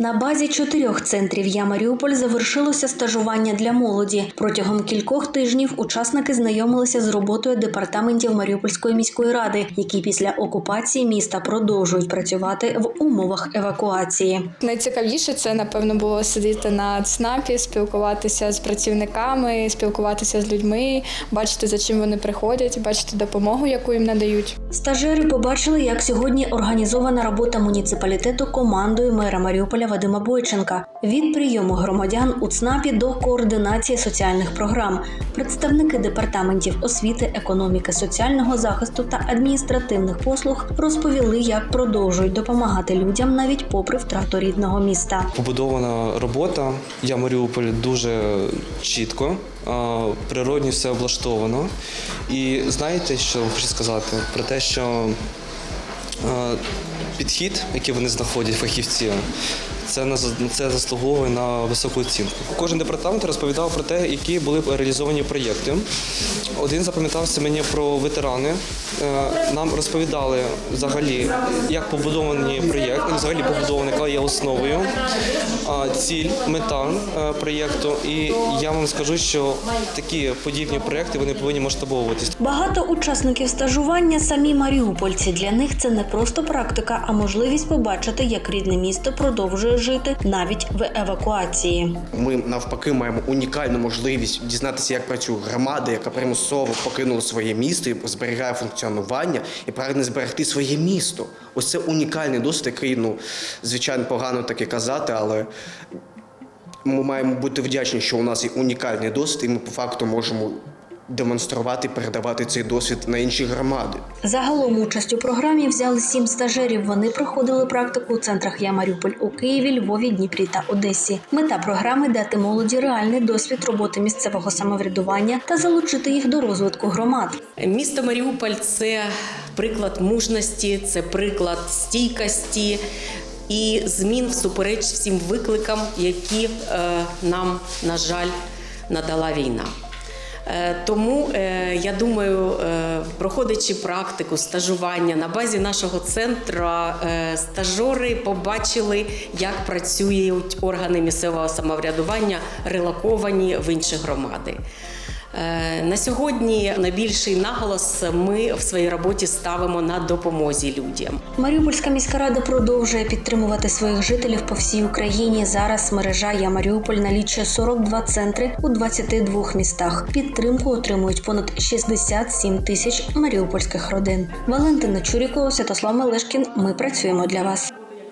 На базі чотирьох центрів Я Маріуполь завершилося стажування для молоді. Протягом кількох тижнів учасники знайомилися з роботою департаментів Маріупольської міської ради, які після окупації міста продовжують працювати в умовах евакуації. Найцікавіше це напевно було сидіти на ЦНАПі, спілкуватися з працівниками, спілкуватися з людьми, бачити за чим вони приходять, бачити допомогу, яку їм надають. Стажери побачили, як сьогодні організована робота муніципалітету командою мера Маріуполя Вадима Бойченка від прийому громадян у ЦНАПі до координації соціальних програм. Представники департаментів освіти, економіки, соціального захисту та адміністративних послуг розповіли, як продовжують допомагати людям навіть попри втрату рідного міста. Побудована робота. Я Маріуполь дуже чітко, природні все облаштовано. І знаєте, що хочу сказати? Про те, що підхід, який вони знаходять, фахівці, це на це заслуговує на високу оцінку. Кожен департамент розповідав про те, які були реалізовані проєкти. Один запам'ятався мені про ветерани. Е, Нам розповідали взагалі, як побудований проєкт, взагалі побудований, яка є основою, ціль, мета е, проєкту. І я вам скажу, що такі подібні проєкти вони повинні масштабовуватись. Багато учасників стажування самі маріупольці. Для них це не просто практика, а можливість побачити, як рідне місто продовжує жити навіть в евакуації. Ми навпаки маємо унікальну можливість дізнатися, як працює громада, яка примусово покинула своє місто і зберігає функціонування і прагне зберегти своє місто. Ось це унікальний досвід, який, ну, звичайно, погано таке казати, але ми маємо бути вдячні, що у нас є унікальний досвід, і ми по факту можемо демонструвати, передавати цей досвід на інші громади. Загалом участь у програмі взяли сім стажерів. Вони проходили практику у центрах Я Маріуполь у Києві, Львові, Дніпрі та Одесі. Мета програми дати молоді реальний досвід роботи місцевого самоврядування та залучити їх до розвитку громад. Місто Маріуполь це приклад мужності, це приклад стійкості і змін всупереч всім викликам, які е, нам, на жаль, надала війна. Е, Тому е, я думаю, е, проходячи практику стажування на базі нашого центру, стажори побачили, як працюють органи місцевого самоврядування, релоковані в інші громади. Е, На сьогодні найбільший наголос ми в своїй роботі ставимо на допомозі людям. Маріупольська міська рада продовжує підтримувати своїх жителів по всій Україні. Зараз мережа Я Маріуполь налічує 42 центри у 22 містах. Підтримку отримують понад 67 тисяч маріупольських родин. Валентина Чурікова, Святослав Мелешкін. Ми працюємо для вас.